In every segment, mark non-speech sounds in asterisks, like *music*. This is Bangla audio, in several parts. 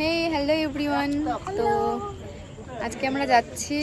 হে হ্যালো এভরিওয়ান তো আজকে আমরা যাচ্ছি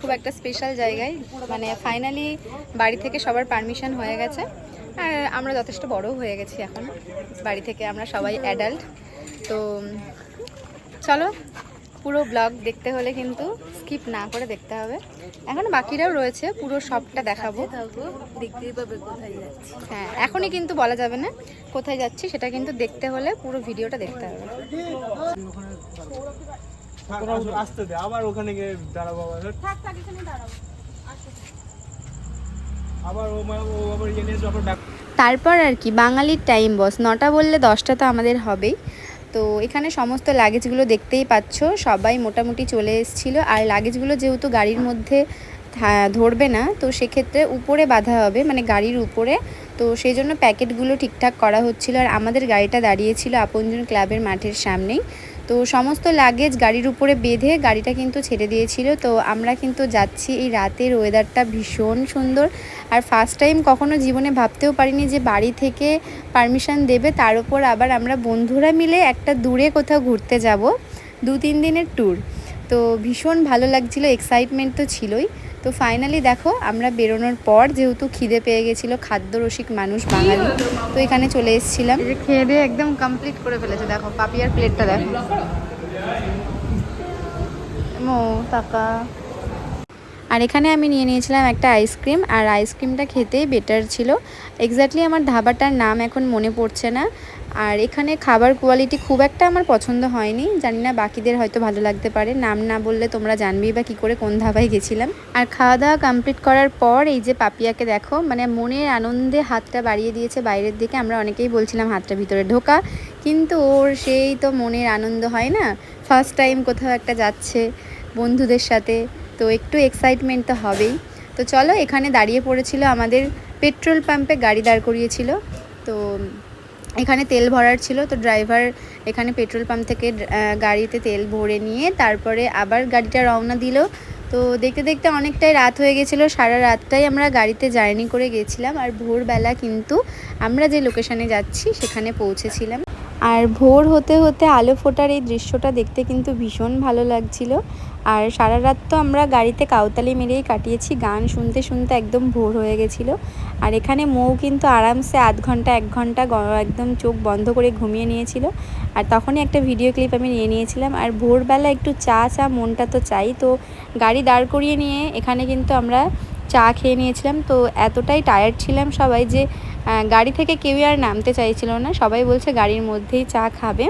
খুব একটা স্পেশাল জায়গায়। মানে ফাইনালি বাড়ি থেকে সবার পারমিশন হয়ে গেছে। আর আমরা যথেষ্ট বড় হয়ে গেছি এখন। বাড়ি থেকে আমরা সবাই অ্যাডাল্ট তো চলো পুরো ব্লগ দেখতে হলে কিন্তু স্কিপ না করে দেখতে হবে। এখন বাকিরাও রয়েছে পুরো সবটা দেখাবো। দেখতেই পাবে কোথায় যাচ্ছি। হ্যাঁ এখনই কিন্তু বলা যাবে না কোথায় যাচ্ছি সেটা কিন্তু দেখতে হলে পুরো ভিডিওটা দেখতে হবে। আসতে দে আবার ওখানে গিয়ে দাঁড়াবো আবার আবার ও ও আবার ইয়ে নিয়ে আবার তারপর আর কি বাঙালির টাইম বস নটা বললে দশটা তো আমাদের হবেই। তো এখানে সমস্ত লাগেজগুলো দেখতেই পাচ্ছ, সবাই মোটামুটি চলে এসেছিল। আর লাগেজগুলো যেহেতু গাড়ির মধ্যে ধরবে না, তো সেক্ষেত্রে উপরে বাধা হবে মানে গাড়ির উপরে। তো সেই জন্য প্যাকেটগুলো ঠিকঠাক করা হচ্ছিল। আর আমাদের গাড়িটা দাঁড়িয়েছিল আপনজন ক্লাবের মাঠের সামনেই। তো সমস্ত লাগেজ গাড়ির উপরে বেঁধে গাড়িটা কিন্তু ছেড়ে দিয়েছিল। তো আমরা কিন্তু যাচ্ছি এই রাতের ওয়েদারটা ভীষণ সুন্দর। আর ফার্স্ট টাইম কখনো জীবনে ভাবতেও পারিনি যে বাড়ি থেকে পারমিশন দেবে। তার উপর আবার আমরা বন্ধুরা মিলে একটা দূরে কোথাও ঘুরতে যাব দু তিন দিনের ট্যুর তো ভীষণ ভালো লাগছিল এক্সাইটমেন্ট তো ছিলই। তো ফাইনালি দেখো, আমরা বেরোনোর পর যেহেতু খিদে পেয়ে গেছিল, খাদ্যরসিক মানুষ বাঙালি, তো এখানে চলে এসেছিলাম। খেয়ে একদম কমপ্লিট করে ফেলেছে, দেখো, পাপিয়ার প্লেটটা দেখো। মো টাকা আর এখানে আমি নিয়ে নিয়েছিলাম একটা আইসক্রিম আর আইসক্রিমটা খেতেই বেটার ছিল। এক্স্যাক্টলি আমার ধাবাটার নাম এখন মনে পড়ছে না। আর এখানে খাবার কোয়ালিটি খুব একটা আমার পছন্দ হয়নি। জানি না বাকিদের হয়তো ভালো লাগতে পারে। নাম না বললে তোমরা জানবেই বা কী করে কোন ধাবায় গেছিলাম। আর খাওয়া দাওয়া কমপ্লিট করার পর এই যে পাপিয়াকে দেখো মানে মনের আনন্দে হাতটা বাড়িয়ে দিয়েছে বাইরের দিকে। আমরা অনেকেই বলছিলাম হাতটা ভিতরে ঢোকা, কিন্তু ওর সেই তো মনের আনন্দ হয় না। ফার্স্ট টাইম কোথাও একটা যাচ্ছে বন্ধুদের সাথে। তো একটু এক্সাইটমেন্ট তো হবেই। তো চলো, এখানে দাঁড়িয়ে পড়েছিল আমাদের পেট্রোল পাম্পে গাড়ি দাঁড় করিয়েছিল। তো এখানে তেল ভরার ছিল, তো ড্রাইভার এখানে পেট্রোল পাম্প থেকে গাড়িতে তেল ভরে নিয়ে তারপরে আবার গাড়িটা রওনা দিল। তো দেখতে দেখতে অনেকটাই রাত হয়ে গেছিল, সারা রাতটাই আমরা গাড়িতে জার্নি করে গেছিলাম। আর ভোরবেলা কিন্তু আমরা যে লোকেশানে যাচ্ছি, সেখানে পৌঁছেছিলাম। আর ভোর হতে হতে আলো ফোটার এই দৃশ্যটা দেখতে কিন্তু ভীষণ ভালো লাগছিল। আর সারা রাত তো আমরা গাড়িতে কাউতালি মেরেই কাটিয়েছি, গান শুনতে শুনতে একদম ভোর হয়ে গেছিল। আর এখানে মৌ কিন্তু আরামসে আধ ঘণ্টা, এক ঘণ্টা একদম চোখ বন্ধ করে ঘুমিয়ে নিয়েছিল। আর তখনই একটা ভিডিও ক্লিপ আমি নিয়ে নিয়েছিলাম। আর ভোরবেলা একটু চা চা মনটা তো চাই। তো গাড়ি দাঁড় করিয়ে নিয়ে এখানে কিন্তু আমরা চা খেয়ে নিয়েছিলাম। তো এতটাই টায়ার্ড ছিলাম সবাই যে গাড়ি থেকে কেউই আর নামতে চাইছিল না। সবাই বলছে গাড়ির মধ্যেই চা খাবে।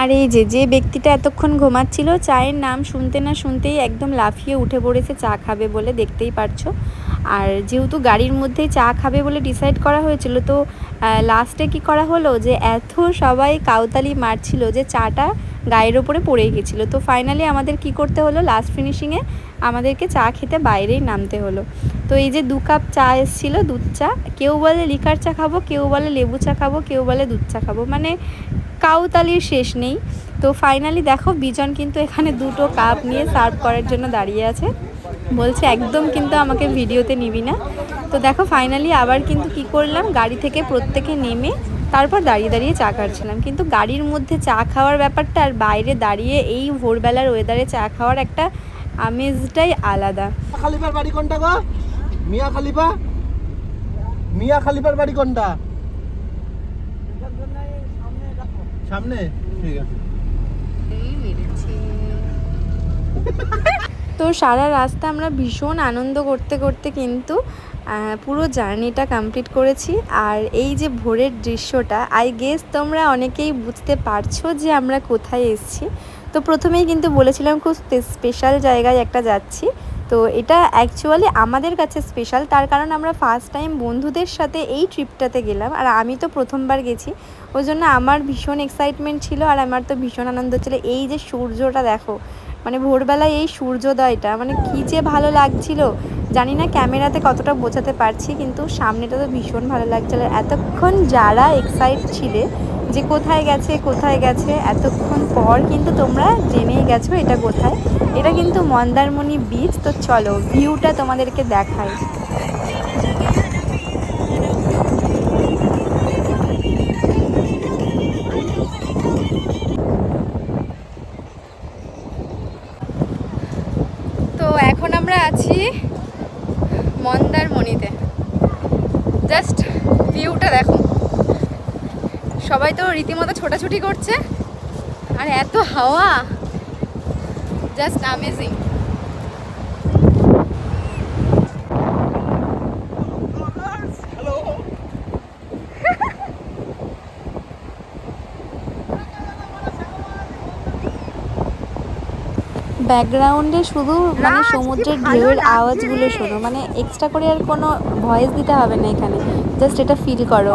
আর এই যে যে ব্যক্তিটা এতক্ষণ ঘুমাচ্ছিল, চায়ের নাম শুনতে না শুনতেই একদম লাফিয়ে উঠে পড়েছে, চা খাবে বলে দেখতেই পারছ। আর যেহেতু গাড়ির মধ্যেই চা খাবে বলে ডিসাইড করা হয়েছিল, তো লাস্টে কি করা হলো? যে, এত সবাই কাউতালি মারছিল যে, চাটা গায়ের ওপরে পড়েই গেছিল। তো ফাইনালি আমাদের কি করতে হলো? লাস্ট ফিনিশিংয়ে আমাদেরকে চা খেতে বাইরেই নামতে হলো। তো এই যে দু কাপ চা এসেছিল, দুধ চা, কেউ বলে লিকার চা খাব, কেউ বলে লেবু চা খাব, কেউ বলে দুধ চা খাব মানে কাউতালির শেষ নেই। তো ফাইনালি দেখো, বিজন কিন্তু এখানে দুটো কাপ নিয়ে সার্ভ করার জন্য দাঁড়িয়ে আছে। বলছে, একদম কিন্তু আমাকে ভিডিওতে নিবি না। তো দেখো ফাইনালি আবার কিন্তু কি করলাম, গাড়ি থেকে প্রত্যেকে নেমে তারপর দাঁড়িয়ে দাঁড়িয়ে চা খাচ্ছিলাম। কিন্তু গাড়ির মধ্যে চা খাওয়ার ব্যাপারটা আর বাইরে দাঁড়িয়ে এই ভোরবেলার ওয়েদারে চা খাওয়ার একটা আমেজটাই আলাদা। খালিফার বাড়ি কোনটা গো? মিয়া খালিফা? মিয়া খালিফার বাড়ি কোনটা? সামনে ঠিক আছে। *laughs* তো সারা রাস্তা আমরা ভীষণ আনন্দ করতে করতে কিন্তু পুরো জার্নিটা কমপ্লিট করেছি। আর এই যে ভোরের দৃশ্যটা আই গেস তোমরা অনেকেই বুঝতে পারছ যে আমরা কোথায় এসছি। তো প্রথমেই কিন্তু বলেছিলাম খুব স্পেশাল জায়গায় একটা যাচ্ছি। তো এটা অ্যাকচুয়ালি আমাদের কাছে স্পেশাল তার কারণ আমরা ফার্স্ট টাইম বন্ধুদের সাথে এই ট্রিপটাতে গেলাম। আর আমি তো প্রথমবার গেছি, ওই জন্য আমার ভীষণ এক্সাইটমেন্ট ছিল আর আমার তো ভীষণ আনন্দ ছিল। এই যে সূর্যটা দেখো মানে ভোরবেলায় এই সূর্যোদয়টা মানে কী যে ভালো লাগছিল। জানি না ক্যামেরাতে কতটা বোঝাতে পারছি, কিন্তু সামনেটা তো ভীষণ ভালো লাগছিল এতক্ষণ যারা এক্সাইট ছিলে যে কোথায় গেছে কোথায় গেছে, এতক্ষণ পর কিন্তু তোমরা জেনেই গেছো এটা কোথায়। এটা কিন্তু মন্দারমণি বিচ তো চলো ভিউটা তোমাদেরকে দেখায় তো এখন আমরা আছি মন্দারমণিতে। জাস্ট ভিউটা দেখো। সবাই তো রীতিমতো ছোটাছুটি করছে। আর এত হাওয়া। জাস্ট অ্যামেজিং ব্যাকগ্রাউন্ডে শুধু মানে সমুদ্রের ঢেউয়ের আওয়াজগুলো শোনো। মানে এক্সট্রা করে আর কোনো ভয়েস দিতে হবে না এখানে। জাস্ট এটা ফিল করো।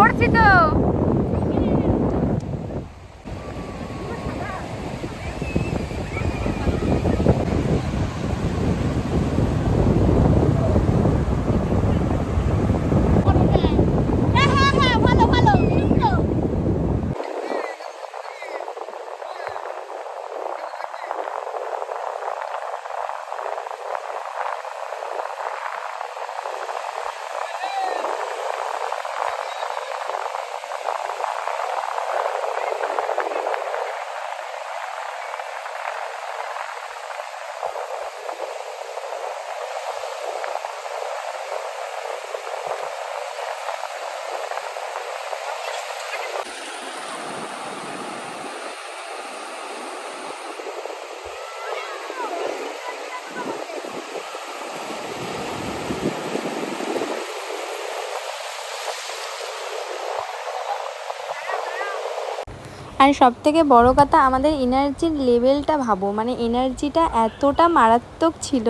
আর সব থেকে বড় কথা আমাদের এনার্জির লেভেলটা ভাবো মানে এনার্জিটা এতটা মারাত্মক ছিল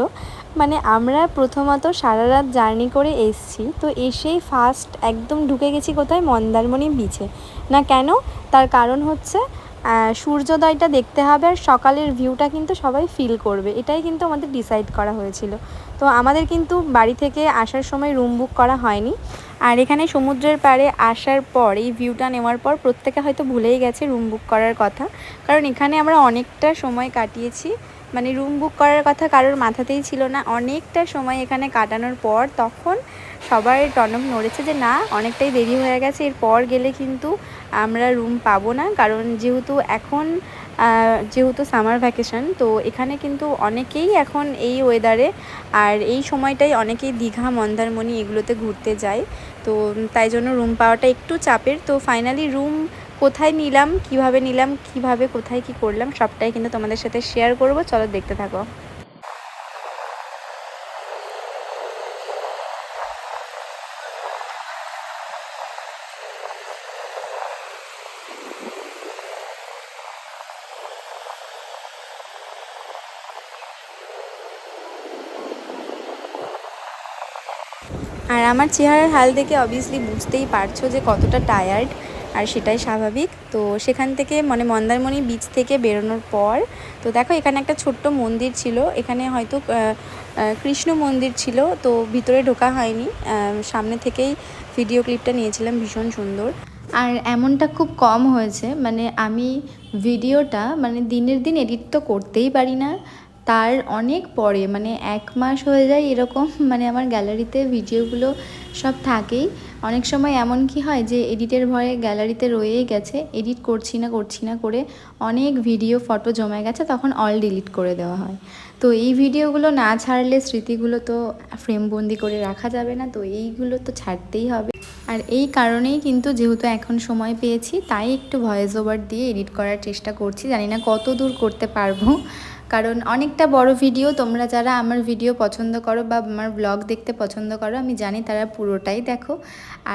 মানে আমরা প্রথমত সারা রাত জার্নি করে এসছি, তো এসেই ফার্স্ট একদম ঢুকে গেছি কোথায় মন্দারমণি বিচে না কেন? তার কারণ হচ্ছে সূর্যোদয়টা দেখতে হবে আর সকালের ভিউটা কিন্তু সবাই ফিল করবে। এটাই কিন্তু আমাদের ডিসাইড করা হয়েছিল। তো আমাদের কিন্তু বাড়ি থেকে আসার সময় রুম বুক করা হয়নি। আর এখানে সমুদ্রের পাড়ে আসার পর, এই ভিউটা নেওয়ার পর প্রত্যেকে হয়তো ভুলেই গেছে রুম বুক করার কথা। কারণ এখানে আমরা অনেকটা সময় কাটিয়েছি। মানে রুম বুক করার কথা কারোর মাথাতেই ছিল না। অনেকটা সময় এখানে কাটানোর পর তখন সবার টনক নড়েছে যে না, অনেকটাই দেরি হয়ে গেছে। এরপর গেলে কিন্তু আমরা রুম পাবো না, কারণ যেহেতু এখন যেহেতু সামার ভ্যাকেশন তো এখানে কিন্তু অনেকেই এখন এই ওয়েদারে আর এই সময়টাই অনেকেই দীঘা, মন্দারমণি এগুলোতে ঘুরতে যায়। তো তাই জন্য রুম পাওয়াটা একটু চাপের। তো ফাইনালি রুম কোথায় নিলাম, কীভাবে নিলাম, কীভাবে কোথায় কি করলাম, সবটাই কিন্তু তোমাদের সাথে শেয়ার করব। চলো দেখতে থাকো। আর আমার চেহারার হাল দেখে অবভিয়াসলি বুঝতেই পারছ যে কতটা টায়ার্ড আর সেটাই স্বাভাবিক। তো সেখান থেকে মানে মন্দারমণি বিচ থেকে বেরোনোর পর, তো দেখো এখানে একটা ছোট্ট মন্দির ছিল। এখানে হয়তো কৃষ্ণ মন্দির ছিল, তো ভিতরে ঢোকা হয়নি। সামনে থেকেই ভিডিও ক্লিপটা নিয়েছিলাম, ভীষণ সুন্দর। আর এমনটা খুব কম হয়েছে মানে আমি ভিডিওটা মানে দিনের দিন এডিট তো করতেই পারি না। তার অনেক পরে মানে এক মাস হয়ে যায় এরকম মানে আমার গ্যালারিতে ভিডিওগুলো সব থাকেই। অনেক সময় এমন কি হয় যে, এডিটের ভয়ে গ্যালারিতে রয়েই গেছে, এডিট করছি না করছি না করে অনেক ভিডিও, ফটো জমে গেছে, তখন অল ডিলিট করে দেওয়া হয়। তো এই ভিডিওগুলো না ছাড়লে স্মৃতিগুলো তো ফ্রেমবন্দি করে রাখা যাবে না, তো এইগুলো তো ছাড়তেই হবে। আর এই কারণেই কিন্তু যেহেতু এখন সময় পেয়েছি, তাই একটু ভয়েস ওভার দিয়ে এডিট করার চেষ্টা করছি। জানি না কত দূর করতে পারব কারণ অনেকটা বড় ভিডিও তোমরা যারা আমার ভিডিও পছন্দ করো বা আমার ব্লগ দেখতে পছন্দ করো, আমি জানি তারা পুরোটাই দেখো।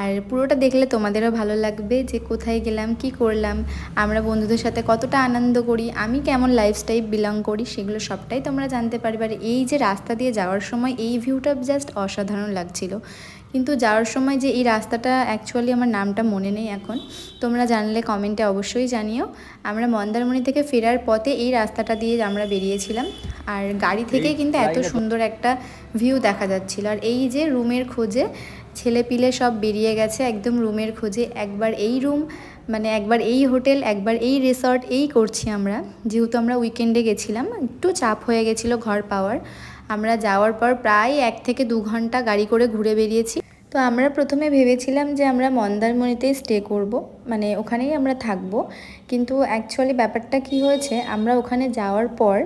আর পুরোটা দেখলে তোমাদেরও ভালো লাগবে যে কোথায় গেলাম, কি করলাম, আমরা বন্ধুদের সাথে কতটা আনন্দ করি, আমি কেমন লাইফস্টাইল বিলং করি, সেগুলো সবটাই তোমরা জানতে পারবে। আর এই যে রাস্তা দিয়ে যাওয়ার সময় এই ভিউটা জাস্ট অসাধারণ লাগছিল। কিন্তু যাওয়ার সময় যে এই রাস্তাটা অ্যাকচুয়ালি আমার নামটা মনে নেই এখন। তোমরা জানলে কমেন্টে অবশ্যই জানিও। আমরা মন্দারমণি থেকে ফেরার পথে এই রাস্তাটা দিয়ে আমরা বেরিয়েছিলাম। আর গাড়ি থেকেই কিন্তু এত সুন্দর একটা ভিউ দেখা যাচ্ছিল। আর এই যে রুমের খোঁজে ছেলে পিলে সব বেরিয়ে গেছে একদম রুমের খোঁজে। একবার এই রুম মানে একবার এই হোটেল একবার এই রিসর্ট এই করছি আমরা। যেহেতু আমরা উইকেন্ডে গেছিলাম একটু চাপ হয়ে গেছিল ঘর পাওয়ার। আমরা যাওয়ার পর প্রায় এক থেকে দু ঘণ্টা গাড়ি করে ঘুরে বেরিয়েছি। তো আমরা প্রথমে ভেবেছিলাম যে আমরা মন্দারমণিতেই স্টে করব মানে ওখানেই আমরা থাকব। কিন্তু অ্যাকচুয়ালি ব্যাপারটা কি হয়েছে আমরা ওখানে যাওয়ার পর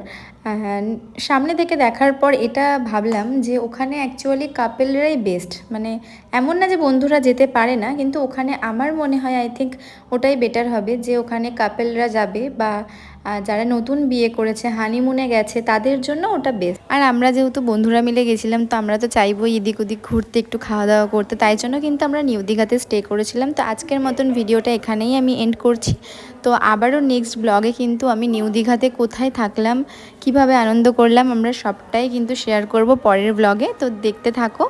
সামনে থেকে দেখার পর এটা ভাবলাম যে ওখানে অ্যাকচুয়ালি কাপেলরাই বেস্ট মানে এমন না যে বন্ধুরা যেতে পারে না কিন্তু ওখানে আমার মনে হয় আই থিঙ্ক ওটাই বেটার হবে যে ওখানে কাপেলরা যাবে বা যারা নতুন বিয়ে করেছে হানিমুনে গেছে তাদের জন্য ওটা বেস্ট আর আমরা যেহেতু বন্ধুরা মিলে গেছিলাম তো আমরা তো চাইবোই এদিক ওদিক ঘুরতে একটু খাওয়া দাওয়া করতে। তাই জন্য কিন্তু আমরা নিউ দীঘাতে স্টে করেছিলাম। তো আজকের মতন ভিডিওটা এখানেই আমি এন্ড করছি। তো আবারও নেক্সট ব্লগে কিন্তু আমি নিউ দীঘাতে কোথায় থাকলাম, কীভাবে আনন্দ করলাম, আমরা সবটাই কিন্তু শেয়ার করব পরের ব্লগে তো দেখতে থাকো।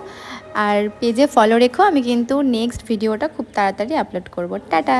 আর পেজে ফলো রেখো, আমি কিন্তু নেক্সট ভিডিওটা খুব তাড়াতাড়ি আপলোড করব। টাটা!